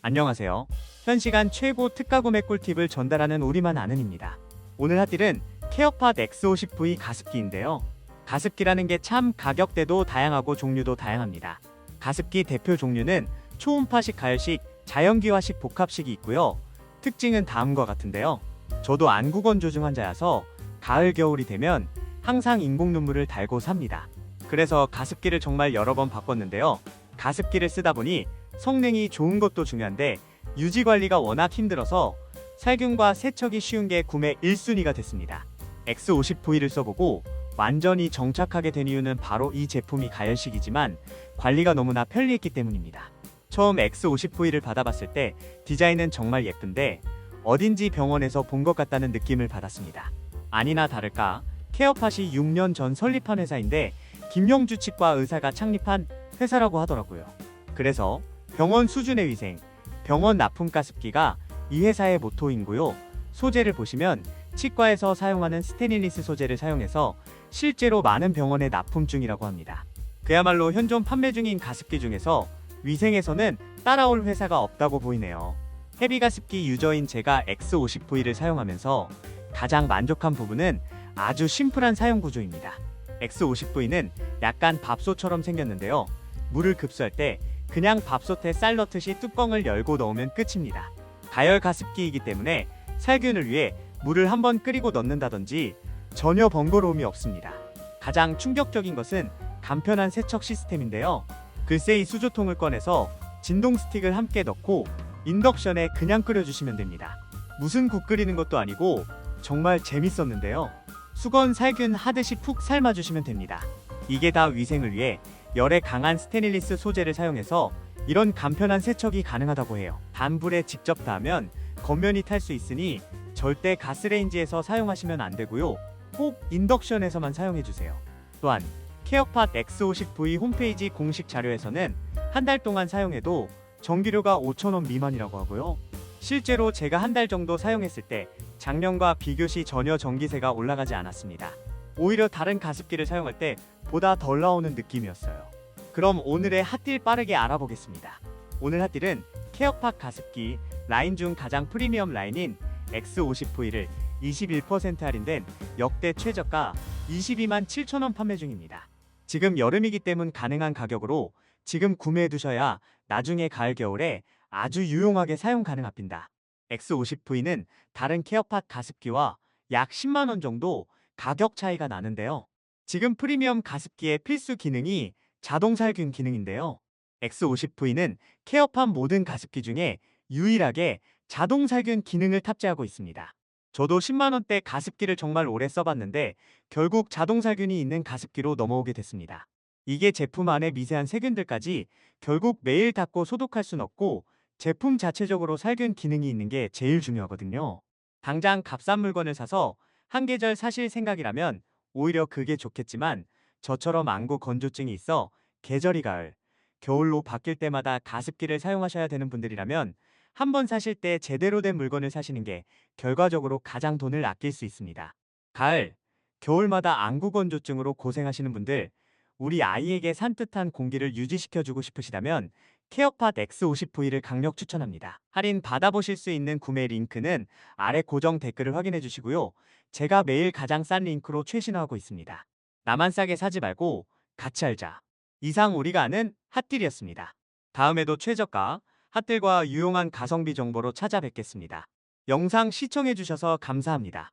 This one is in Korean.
안녕하세요. 현 시간 최고 특가 구매 꿀팁을 전달하는 우리만 아는입니다. 오늘 핫딜은 케어팟 X50V 가습기인데요. 가습기라는 게 참 가격대도 다양하고 종류도 다양합니다. 가습기 대표 종류는 초음파식 가열식, 자연기화식 복합식이 있고요. 특징은 다음과 같은데요. 저도 안구 건조증 환자여서 가을 겨울이 되면 항상 인공 눈물을 달고 삽니다. 그래서 가습기를 정말 여러 번 바꿨는데요. 가습기를 쓰다 보니 성능이 좋은 것도 중요한데 유지 관리가 워낙 힘들어서 살균과 세척이 쉬운 게 구매 1순위가 됐습니다. X50V를 써보고 완전히 정착하게 된 이유는 바로 이 제품이 가열식이지만 관리가 너무나 편리했기 때문입니다. 처음 X50V를 받아봤을 때 디자인은 정말 예쁜데 어딘지 병원에서 본 것 같다는 느낌을 받았습니다. 아니나 다를까 케어팟이 6년 전 설립한 회사인데 김영주 치과 의사가 창립한 회사라고 하더라고요. 그래서 병원 수준의 위생, 병원 납품 가습기가 이 회사의 모토인고요. 소재를 보시면 치과에서 사용하는 스테인리스 소재를 사용해서 실제로 많은 병원에 납품 중이라고 합니다. 그야말로 현존 판매 중인 가습기 중에서 위생에서는 따라올 회사가 없다고 보이네요. 헤비 가습기 유저인 제가 X50V를 사용하면서 가장 만족한 부분은 아주 심플한 사용 구조입니다. X50V는 약간 밥솥처럼 생겼는데요. 물을 급수할 때 그냥 밥솥에 쌀 넣듯이 뚜껑을 열고 넣으면 끝입니다. 가열 가습기이기 때문에 살균을 위해 물을 한번 끓이고 넣는다든지 전혀 번거로움이 없습니다. 가장 충격적인 것은 간편한 세척 시스템인데요. 글쎄 이 수조통을 꺼내서 진동 스틱을 함께 넣고 인덕션에 그냥 끓여주시면 됩니다. 무슨 국 끓이는 것도 아니고 정말 재밌었는데요. 수건 살균 하듯이 푹 삶아주시면 됩니다. 이게 다 위생을 위해 열에 강한 스테인리스 소재를 사용해서 이런 간편한 세척이 가능하다고 해요. 단불에 직접 닿으면 겉면이 탈 수 있으니 절대 가스레인지에서 사용하시면 안 되고요. 꼭 인덕션에서만 사용해 주세요. 또한 케어팟 X50V 홈페이지 공식 자료에서는 한 달 동안 사용해도 전기료가 5,000원 미만이라고 하고요. 실제로 제가 한 달 정도 사용했을 때 작년과 비교 시 전혀 전기세가 올라가지 않았습니다. 오히려 다른 가습기를 사용할 때 보다 덜 나오는 느낌이었어요. 그럼 오늘의 핫딜 빠르게 알아보겠습니다. 오늘 핫딜은 케어팟 가습기 라인 중 가장 프리미엄 라인인 X50V를 21% 할인된 역대 최저가 22만 7천원 판매 중입니다. 지금 여름이기 때문 가능한 가격으로 지금 구매해 두셔야 나중에 가을 겨울에 아주 유용하게 사용 가능합니다. X50V는 다른 케어팟 가습기와 약 10만원 정도 가격 차이가 나는데요. 지금 프리미엄 가습기의 필수 기능이 자동 살균 기능인데요. X50V는 케어팟 모든 가습기 중에 유일하게 자동 살균 기능을 탑재하고 있습니다. 저도 10만원대 가습기를 정말 오래 써봤는데 결국 자동 살균이 있는 가습기로 넘어오게 됐습니다. 이게 제품 안에 미세한 세균들까지 결국 매일 닦고 소독할 순 없고 제품 자체적으로 살균 기능이 있는 게 제일 중요하거든요. 당장 값싼 물건을 사서 한 계절 사실 생각이라면 오히려 그게 좋겠지만 저처럼 안구 건조증이 있어 계절이 가을, 겨울로 바뀔 때마다 가습기를 사용하셔야 되는 분들이라면 한 번 사실 때 제대로 된 물건을 사시는 게 결과적으로 가장 돈을 아낄 수 있습니다. 가을, 겨울마다 안구 건조증으로 고생하시는 분들, 우리 아이에게 산뜻한 공기를 유지시켜주고 싶으시다면 케어팟 X50V를 강력 추천합니다. 할인 받아보실 수 있는 구매 링크는 아래 고정 댓글을 확인해 주시고요. 제가 매일 가장 싼 링크로 최신화하고 있습니다. 나만 싸게 사지 말고 같이 알자. 이상 우리가 아는 핫딜이었습니다. 다음에도 최저가, 핫딜과 유용한 가성비 정보로 찾아뵙겠습니다. 영상 시청해 주셔서 감사합니다.